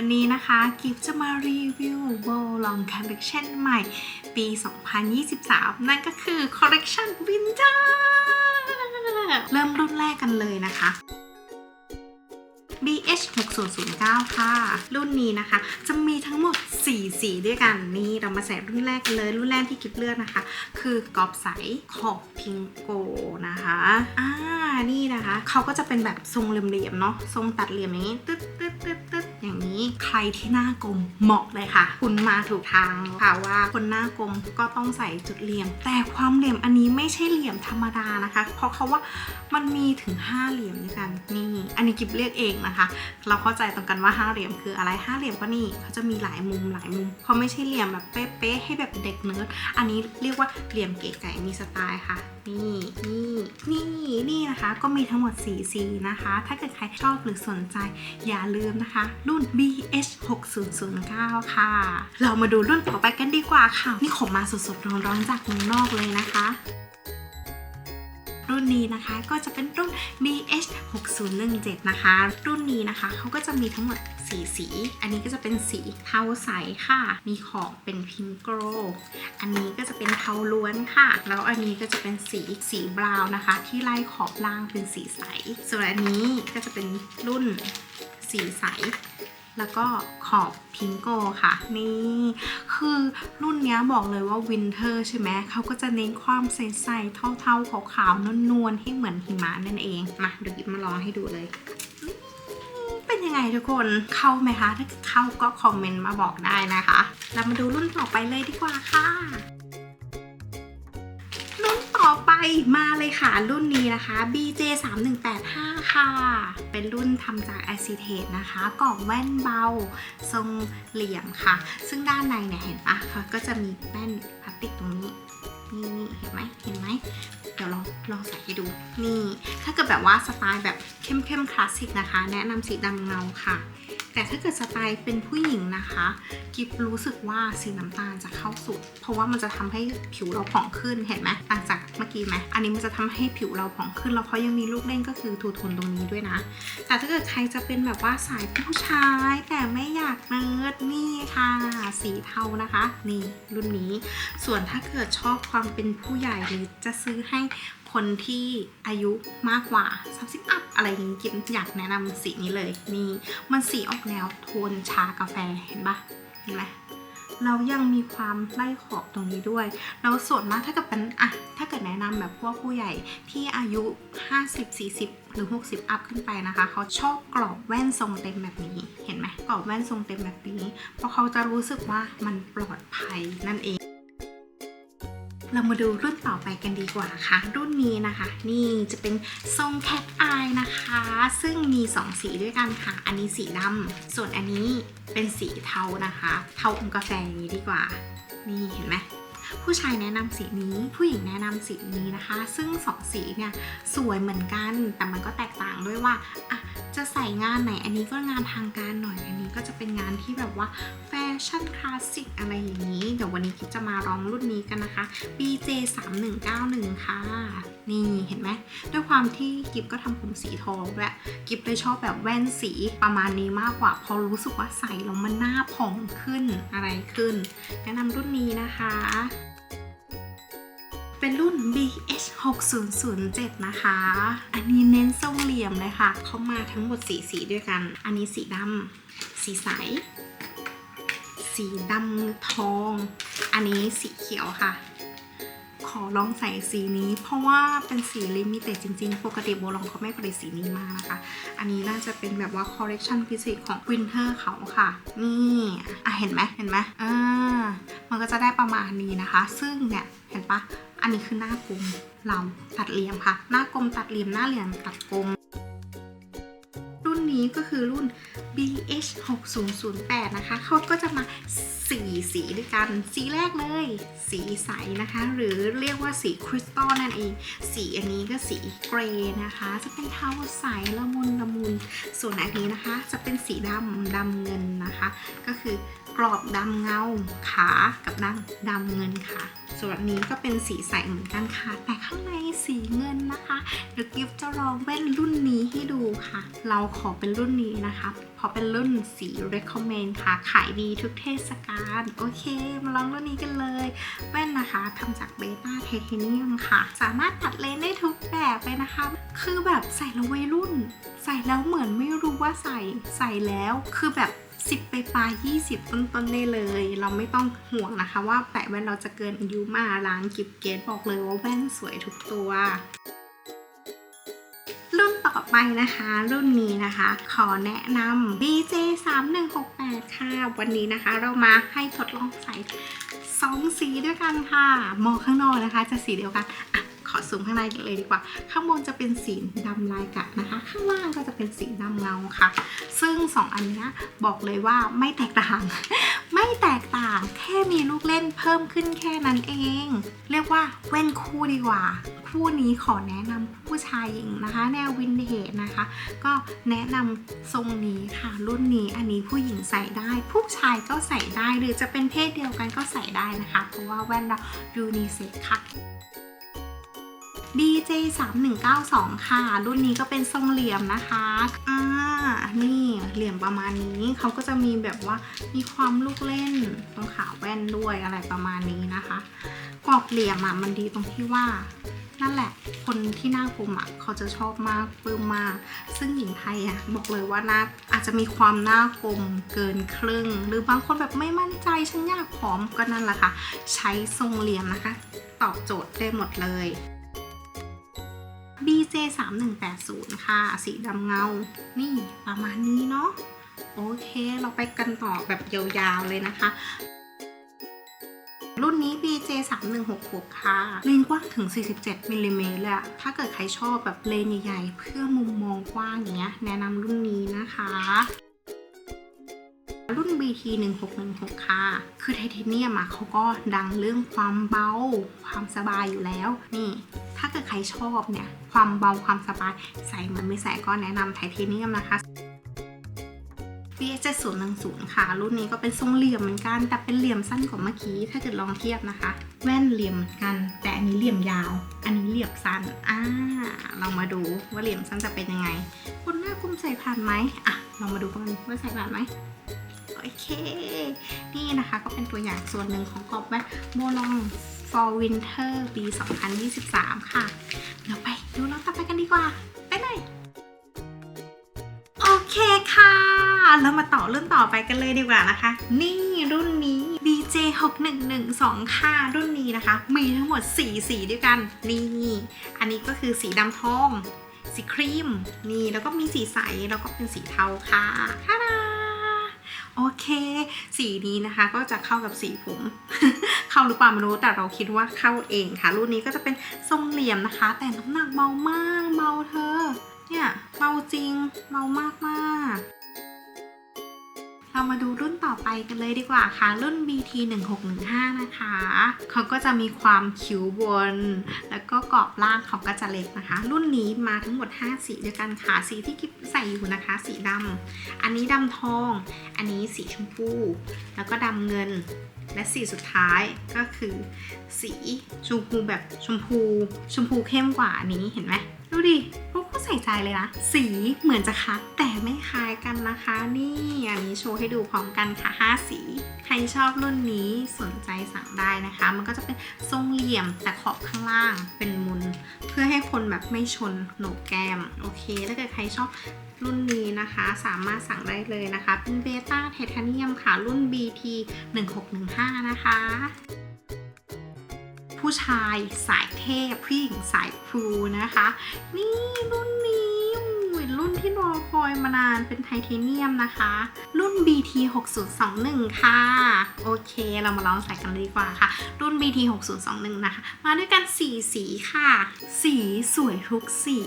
วันนี้นะคะกิฟจะมารีวิวโบลองคอลเลคชันใหม่ปี 2023 นั่นก็คือคอลเลคชันวินเทอร์เริ่มรุ่นแรกกันเลยนะคะ BH 6009 ค่ะ รุ่นนี้นะคะ จะมีทั้งหมด 4 สีด้วยกัน นี่เรามาใส่รุ่นแรกกันเลย รุ่นแรกที่กิฟเลือกนะคะ คือกรอบใสขอบพิงโกนะคะ อ่า นี่นะคะ เขาก็จะเป็นแบบทรงเหลี่ยมๆเนาะ ทรงตัดเหลี่ยมอย่างนี้ ตึ๊ดตึ๊ดตึ๊ดตึ๊ด อย่างนี้ใครที่หน้ากลมเหมาะเลยค่ะ คุณมาถูกทางค่ะว่าคนหน้ากลมก็ต้องใส่จุดเหลี่ยม แต่ความเหลี่ยมอันนี้ไม่ใช่เหลี่ยมธรรมดานะคะ เพราะเขาว่ามันมีถึง 5 เหลี่ยมด้วยกันนี่อันนี้กิฟเรียกเองนะคะ เราเข้าใจตรงกันว่าห้าเหลี่ยมคืออะไรห้าเหลี่ยมก็นี่เขาจะมีหลายมุมหลายมุมเขาไม่ใช่เหลี่ยมแบบเป๊ะๆให้แบบเด็กเนิร์ดอันนี้เรียกว่าเหลี่ยมเก๋ไก่มีสไตล์ค่ะนี่นี่นี่นี่นะคะก็มีทั้งหมด4สีนะคะ ถ้าเกิดใครชอบหรือสนใจอย่าลืมนะคะรุ่น BH 6009ค่ะ เรามาดูรุ่นต่อไปกันดีกว่าค่ะ นี่ขมมาสดๆร้อนๆจากเมืองนอกเลยนะคะรุ่นนี้นะคะก็จะเป็นรุ่น BH 6017นะคะ รุ่นนี้นะคะเขาก็จะมีทั้งหมด4สี อันนี้ก็จะเป็นสีเทาใสค่ะ มีขอบเป็นพิมพ์โกรอันนี้ก็จะเป็นเทาล้วนค่ะ แล้วอันนี้ก็จะเป็นสีสีบราวน์นะคะ ที่ไล่ขอบล่างเป็นสีใส ส่วนอันนี้ก็จะเป็นรุ่น สีใส แล้วก็ขอบพิงโกค่ะ นี่ คือรุ่นนี้บอกเลยว่าวินเทอร์ใช่ไหมเขาก็จะเน้นความใสๆเท่าๆขาวๆนวลๆให้เหมือนหิมะนั่นเองมาเดี๋ยวกิบมาลองให้ดูเลยเป็นยังไงทุกคนเข้าไหมคะ ถ้าเข้าก็คอมเมนต์มาบอกได้นะคะ เรามาดูรุ่นต่อไปเลยดีกว่าค่ะ มาเลยค่ะ รุ่นนี้นะคะ BJ 3185ค่ะ เป็นรุ่นทำจากแอซิเทตนะคะกรอบแว่นเบา ทรงเหลี่ยมค่ะ ซึ่งด้านในเนี่ยเห็นปะเขาก็จะมีแป้นพลาสติกตรงนี้ นี่นี่เห็นไหมเห็นไหมเดี๋ยวลองลองใส่ให้ดู นี่ ถ้าเกิดแบบว่าสไตล์แบบเข้มเข้มคลาสสิกนะคะ แนะนำสีดำเงาค่ะ แต่ถ้าเกิดสไตล์เป็นผู้หญิงนะคะกิฟรู้สึกว่าสีน้ำตาลจะเข้าสุด เพราะว่ามันจะทำให้ผิวเราผ่องขึ้นเห็นไหมต่างจาก เมื่อกี้ไหมอันนี้มันจะทำให้ผิวเราผ่องขึ้นแล้วเขาะยังมีลูกเล่นก็คือทูโทนตรงนี้ด้วยนะ แต่ถ้าเกิดใครจะเป็นแบบว่าสายผู้ชาย แต่ไม่อยากเนิร์ดนี่ค่ะ สีเทานะคะ นี่รุ่นนี้ ส่วนถ้าเกิดชอบความเป็นผู้ใหญ่หรือจะซื้อให้คนที่อายุมากกว่า 30 อัพอะไรอย่างนี้กินอยากแนะนำสีนี้เลย นี่มันสีออกแนวโทนชากาแฟเห็นปะเห็นไหม เรายังมีความไล่ขอบตรงนี้ด้วย เราส่วนมากถ้าเกิดเป็นอะถ้าเกิดแนะนำแบบพวกผู้ใหญ่ที่อายุ 50 40 หรือ 60 อัพขึ้นไปนะคะ เขาชอบกรอบแว่นทรงเต็มแบบนี้ เห็นไหมกรอบแว่นทรงเต็มแบบนี้ เพราะเขาจะรู้สึกว่ามันปลอดภัยนั่นเอง เรามาดูรุ่นต่อไปกันดีกว่าค่ะ รุ่นนี้นะคะ นี่จะเป็นทรงแคทอายนะคะ ซึ่งมี 2 สีด้วยกันค่ะ อันนี้สีดำส่วนอันนี้เป็นสีเทานะคะ เทาอมกาแฟอย่างนี้ดีกว่า นี่เห็นไหม ผู้ชายแนะนำสีนี้ ผู้หญิงแนะนำสีนี้นะคะ ซึ่งสองสีเนี่ยสวยเหมือนกัน แต่มันก็แตกต่างด้วยว่าอะจะใส่งานไหน อันนี้ก็งานทางการหน่อย อันนี้ก็จะเป็นงานที่แบบว่าแฟชั่นคลาสสิกอะไรอย่างนี้ เดี๋ยววันนี้คิดจะมาลองรุ่นนี้กันนะคะ BJ 3191ค่ะ นี่เห็นไหมด้วยความที่กิฟก็ทำผมสีทองด้วยกิฟเลยชอบแบบแว่นสีประมาณนี้มากกว่าเพราะรู้สึกว่าใส่แล้วมันหน้าผ่องขึ้นอะไรขึ้น แนะนำรุ่นนี้นะคะ เป็นรุ่น BH 6007นะคะ อันนี้เน้นทรงเหลี่ยมเลยค่ะ เขามาทั้งหมดสีสีด้วยกัน อันนี้สีดำสีใส สีดำทอง อันนี้สีเขียวค่ะ ขอลองใส่สีนี้ เพราะว่าเป็นสีลิมิเต็ดจริงๆ ปกติโบลองเขาไม่ผลิตสีนี้มานะคะ อันนี้น่าจะเป็นแบบว่าคอลเลคชันพิเศษของวินเทอร์เขาค่ะ นี่อะเห็นไหมเห็นไหมอ่ามันก็จะได้ประมาณนี้นะคะ ซึ่งเนี่ยเห็นปะอันนี้คือหน้ากลมเราตัดเหลี่ยมค่ะ หน้ากลมตัดเหลี่ยมหน้าเหลี่ยมตัดกลม นี้ก็คือรุ่น BH 6008นะคะเขาก็จะมาสีสีด้วยกัน สีแรกเลย สีใสนะคะ หรือเรียกว่าสีคริสตัลนั่นเอง สีอันนี้ก็สีเกรย์นะคะ จะเป็นเทาใสละมุนละมุน ส่วนอันนี้นะคะ จะเป็นสีดำดำเงินนะคะ ก็คือ กรอบดำเงาขากับดังดำเงินค่ะ ส่วนนี้ก็เป็นสีใสเหมือนกันค่ะ แต่ข้างในสีเงินนะคะเดี๋ยวกิฟจะลองแว่นรุ่นนี้ให้ดูค่ะ เราขอเป็นรุ่นนี้นะคะ เพราะเป็นรุ่นสี recommend ค่ะ ขายดีทุกเทศกาล โอเค มาลองรุ่นนี้กันเลย แว่นนะคะทำจากเบต้าไทเทเนียมค่ะ สามารถตัดเลนส์ได้ทุกแบบเลยนะคะ คือแบบใส่แล้ววัยรุ่น ใส่แล้วเหมือนไม่รู้ว่าใส่ ใส่แล้ว คือแบบ 10 ไปปลาย20ต้นต้นๆได้เลย เราไม่ต้องห่วงนะคะ ว่าแปะแว่นเราจะเกินอายุมาร้านกิฟเกตบอกเลยว่าแว่นสวยทุกตัว รุ่นต่อไปนะคะ รุ่นนี้นะคะ ขอแนะนำ BJ 3168ค่ะ วันนี้นะคะเรามาให้ทดลองใส่สองสีด้วยกันค่ะ มองข้างนอกนะคะ จะสีเดียวกัน ขอซูมข้างในเลยดีกว่า ข้างบนจะเป็นสีดำลายกะนะคะ ข้างล่างก็จะเป็นสีดำเงาค่ะ ซึ่งสองอันนี้บอกเลยว่าไม่แตกต่าง ไม่แตกต่างแค่มีลูกเล่นเพิ่มขึ้นแค่นั้นเอง เรียกว่าเว้นคู่ดีกว่า คู่นี้ขอแนะนำผู้ชายหญิงนะคะ แนววินเทจนะคะ ก็แนะนำทรงนี้ค่ะ รุ่นนี้อันนี้ผู้หญิงใส่ได้ ผู้ชายก็ใส่ได้หรือจะเป็นเพศเดียวกันก็ใส่ได้นะคะ เพราะว่าแว่นเรายูนิเซ็กค่ะ BJ 3192 ค่ะ รุ่นนี้ก็เป็นทรงเหลี่ยมนะคะ อ่า นี่เหลี่ยมประมาณนี้ เขาก็จะมีแบบว่ามีความลูกเล่น ตรงขาแว่นด้วยอะไรประมาณนี้นะคะ กรอบเหลี่ยมอะมันดีตรงที่ว่า นั่นแหละ คนที่หน้ากลมอะเขาจะชอบมากปลื้มมาก ซึ่งหญิงไทยอะบอกเลยว่าหน้าอาจจะมีความหน้ากลมเกินครึ่ง หรือบางคนแบบไม่มั่นใจฉันอยากผอมก็นั่นแหละค่ะ ใช้ทรงเหลี่ยมนะคะ ตอบโจทย์ได้หมดเลย BJ 3180ค่ะ สีดำเงา นี่ประมาณนี้เนาะ โอเค เราไปกันต่อแบบยาวๆเลยนะคะ รุ่นนี้ BJ 3166ค่ะ เลนกว้างถึง 47มิลลิเมตรเลยอะถ้าเกิดใครชอบแบบเลนใหญ่ๆ เพื่อมุมมองกว้างอย่างเงี้ย แนะนำรุ่นนี้นะคะ รุ่น BT 1616ค่ะ คือไทเทเนียมอะเขาก็ดังเรื่องความเบา ความสบายอยู่แล้ว นี่ ถ้าเกิดใครชอบเนี่ย ความเบาความสบาย ใส่เหมือนไม่ใส่ก็แนะนำไทเทเนียมนะคะ BX 7010ค่ะ รุ่นนี้ก็เป็นทรงเหลี่ยมเหมือนกัน แต่เป็นเหลี่ยมสั้นกว่าเมื่อกี้ ถ้าเกิดลองเทียบนะคะ แว่นเหลี่ยมเหมือนกัน แต่อันนี้เหลี่ยมยาว อันนี้เหลี่ยมสั้น อ่า เรามาดูว่าเหลี่ยมสั้นจะเป็นยังไงคุณหน้าคุ้มใส่ผ่านไหมอะลองมาดูกันว่าใส่ผ่านไหม โอเค นี่นะคะก็เป็นตัวอย่างส่วนหนึ่งของกรอบแว่นโมลอง for winter ปี 2023 ค่ะ เราไปดูรอบต่อไปกันดีกว่า ไปเลยโอเคค่ะ เรามาต่อรุ่นต่อไปกันเลยดีกว่านะคะ นี่รุ่นนี้ BJ 6112ค่ะ รุ่นนี้นะคะ มีทั้งหมด 4 สีด้วยกัน นี่ อันนี้ก็คือสีดำทอง สีครีม นี่ แล้วก็มีสีใส แล้วก็เป็นสีเทาค่ะท่าดา โอเค สีนี้นะคะก็จะเข้ากับสีผม เข้าหรือเปล่าไม่รู้แต่เราคิดว่าเข้าเองค่ะ รุ่นนี้ก็จะเป็นทรงเหลี่ยมนะคะ แต่น้ำหนักเบามากเบาเธอ เนี่ยเบาจริงเบามากมากๆ เรามาดูรุ่นต่อไปกันเลยดีกว่าค่ะรุ่น BT 1615นะคะเขาก็จะมีความคิ้วบน แล้วก็กรอบล่างเขาก็จะเล็กนะคะ รุ่นนี้มาทั้งหมด 5 สีด้วยกันค่ะสีที่กิ๊บใส่อยู่นะคะ สีดำอันนี้ดำทอง อันนี้สีชมพู แล้วก็ดำเงินและสีสุดท้ายก็คือ สีชมพูแบบชมพู ชมพูเข้มกว่านี้เห็นไหมดูดิพวกก็ใส่ใจเลยนะ สีเหมือนจะคล้ายแต่ไม่คล้ายกันนะคะนี่ นนี้โชว์ให้ดูพร้อมกันค่ะ 5 สี ใครชอบรุ่นนี้สนใจสั่งได้นะคะ มันก็จะเป็นทรงเหลี่ยมแต่ขอบข้างล่างเป็นมุน เพื่อให้คนแบบไม่ชนโหนกแก้ม โอเค ถ้าเกิดใครชอบรุ่นนี้นะคะสามารถสั่งได้เลยนะคะ เป็นเบต้าไทเทเนียมค่ะ รุ่น BT 1615 นะคะ ผู้ชายสายเทพผู้หญิงสายพลูนะคะ นี่รุ่น รุ่นที่รอคอยมานานเป็นไทเทเนียมนะคะ รุ่น BT 6021ค่ะ โอเค เรามาลองใส่กันเลยดีกว่าค่ะ รุ่น BT 6021นะคะ มาด้วยกัน 4 สีค่ะ สีสวยทุกสี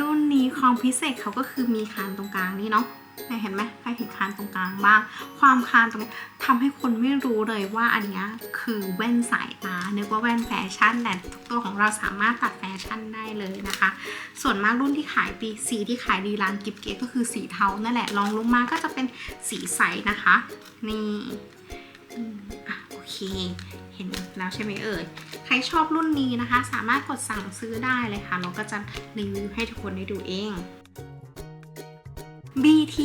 รุ่นนี้ความพิเศษเขาก็คือมีคานตรงกลางนี่เนาะ เนี่ยเห็นไหมใครเห็นคานตรงกลางบ้าง ความคานตรงนี้ทำให้คนไม่รู้เลยว่าอันนี้คือแว่นสายตา นึกว่าแว่นแฟชั่นแต่ทุกตัวของเราสามารถตัดแฟชั่นได้เลยนะคะ ส่วนมากรุ่นที่ขายปีสีที่ขายดีร้านกิฟเกตก็คือสีเทานั่นแหละ ลองลงมาก็จะเป็นสีใสนะคะ นี่อืมอะโอเค เห็นแล้วใช่ไหมเอ่ย ใครชอบรุ่นนี้นะคะ สามารถกดสั่งซื้อได้เลยค่ะ เราก็จะรีวิวให้ทุกคนได้ดูเอง BT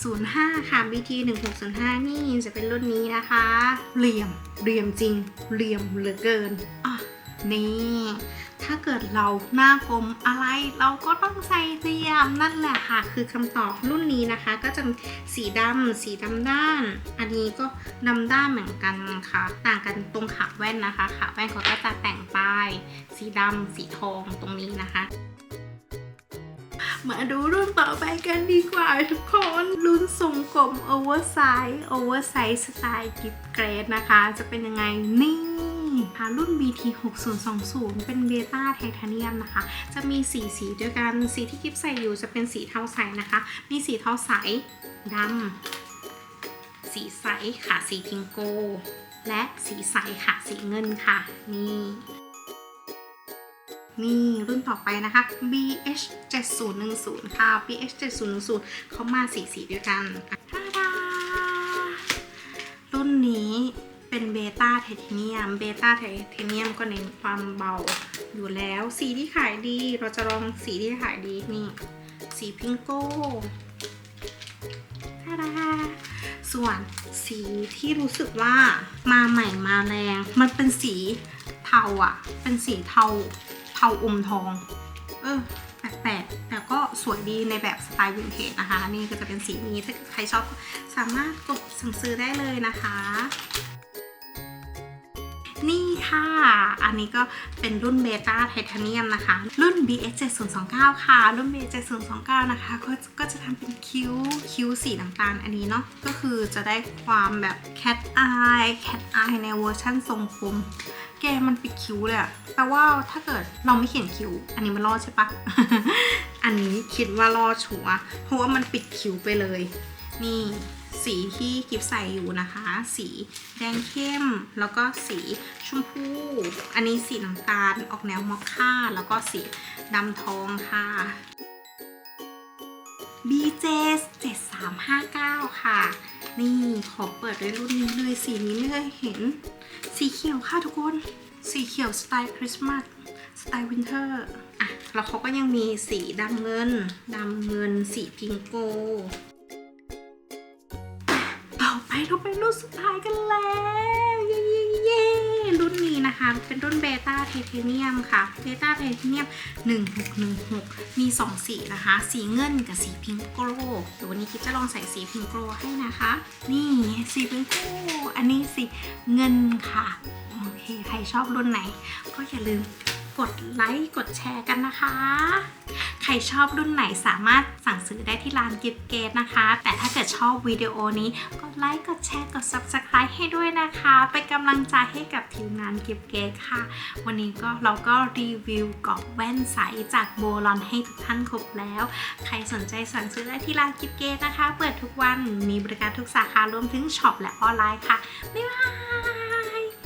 1605 ค่ะ BT 1605 นี่จะเป็นรุ่นนี้นะคะ เหลี่ยมเหลี่ยมจริงเหลี่ยมเหลือเกินอะนี่ ถ้าเกิดเราหน้ากลมอะไรเราก็ต้องใส่เหลี่ยมนั่นแหละค่ะ คือคำตอบรุ่นนี้นะคะ ก็จะสีดำสีดำด้าน อันนี้ก็ดำด้านเหมือนกันค่ะ ต่างกันตรงขาแว่นนะคะขาแว่นเขาก็จะแต่งป้าย สีดำสีทองตรงนี้นะคะ มาดูรุ่นต่อไปกันดีกว่าทุกคน รุ่นทรงกลมโอเวอร์ไซส์โอเวอร์ไซส์สไตล์กิฟเกรดนะคะ จะเป็นยังไงนี่ค่ะรุ่น BT 6020เป็นเบต้าไทเทเนียมนะคะ จะมีสีสีด้วยกัน สีที่กิฟใส่อยู่จะเป็นสีเทาใสนะคะ มีสีเทาใสดำสีใสค่ะ สีพิงโก และสีใสค่ะ สีเงินค่ะ นี่ นี่รุ่นต่อไปนะคะ BH 7010ค่ะ BH 7010เขามาสีสีด้วยกันทาดารุ่นนี้เป็นเบต้าไทเทเนียม เบต้าไทเทเนียมก็เน้นความเบาอยู่แล้ว สีที่ขายดี เราจะลองสีที่ขายดีนี่ สีพิงโก้ทาดาส่วนสีที่รู้สึกว่ามาใหม่มาแรง มันเป็นสีเทาอะเป็นสีเทา เทาอมทอง เออแปลกๆแต่ก็สวยดีในแบบสไตล์วินเทจนะคะ นี่ก็จะเป็นสีนี้ถ้าใครชอบสามารถกดสั่งซื้อได้เลยนะคะ นี่ค่ะ อันนี้ก็เป็นรุ่นเบต้าไทเทเนียมนะคะ รุ่น BS 7029ค่ะ รุ่น BS 7029นะคะ ก็ก็จะทำเป็นคิ้ว คิ้วสีน้ำตาลอันนี้เนาะ ก็คือจะได้ความแบบ cat eye cat eye ในเวอร์ชั่นทรงผม แกมันปิดคิ้วเลยอะแปลว่าถ้าเกิดเราไม่เขียนคิ้ว อันนี้มันรอดใช่ปะ อันนี้คิดว่ารอดชัวร์เพราะว่ามันปิดคิ้วไปเลย นี่สีที่กิฟใส่อยู่นะคะ สีแดงเข้ม แล้วก็สีชมพู อันนี้สีน้ำตาลออกแนวมอคค่า แล้วก็สีดำทองค่ะ BJ 7359 ค่ะ นี่ขอเปิดด้วยรุ่นนี้เลยสีนี้ไม่เคยเห็น สีเขียวค่ะทุกคน สีเขียวสไตล์คริสต์มาสสไตล์วินเทอร์อะแล้วเขาก็ยังมีสีดำเงินดำเงินสีพิงโกต่อไปเราไปรุ่นสุดท้ายกันแล้วเย้เย้เย้รุ่ นนี้นะคะ เป็นรุ่นเบต้าไทเทเนียมค่ะเบต้าไทเทเนียม 1616 มี 2 สีนะคะ สีเงินกับสีพิงโกเดี๋ยววันนี้คิดจะลองใส่สีพิงโกลให้นะคะ นี่สีพิงโกอันนี้สีเงินค่ะ โอเค ใครชอบรุ่นไหน ก็อย่าลืมกดไลค์ กดแชร์กันนะคะ รชอบรุ่นไหนสามารถสั่งซื้อได้ที่ร้านกิฟเกตนะคะ แต่ถ้าเกิดชอบวิดีโอนี้กดไลค์กดแชร์กด Subscribe ให้ด้วยนะคะ เป็นกำลังใจให้กับทีมงานกิฟเกตค่ะ วันนี้ก็เราก็รีวิวกรอบแว่นใสจากโบลอนให้ทุกท่านครบแล้ว ใครสนใจสั่งซื้อได้ที่ร้านกิฟเกตนะคะ เปิดทุกวันมีบริการทุกสาขารวมถึงช็อปและออนไลน์ค่ะบ๊ายบาย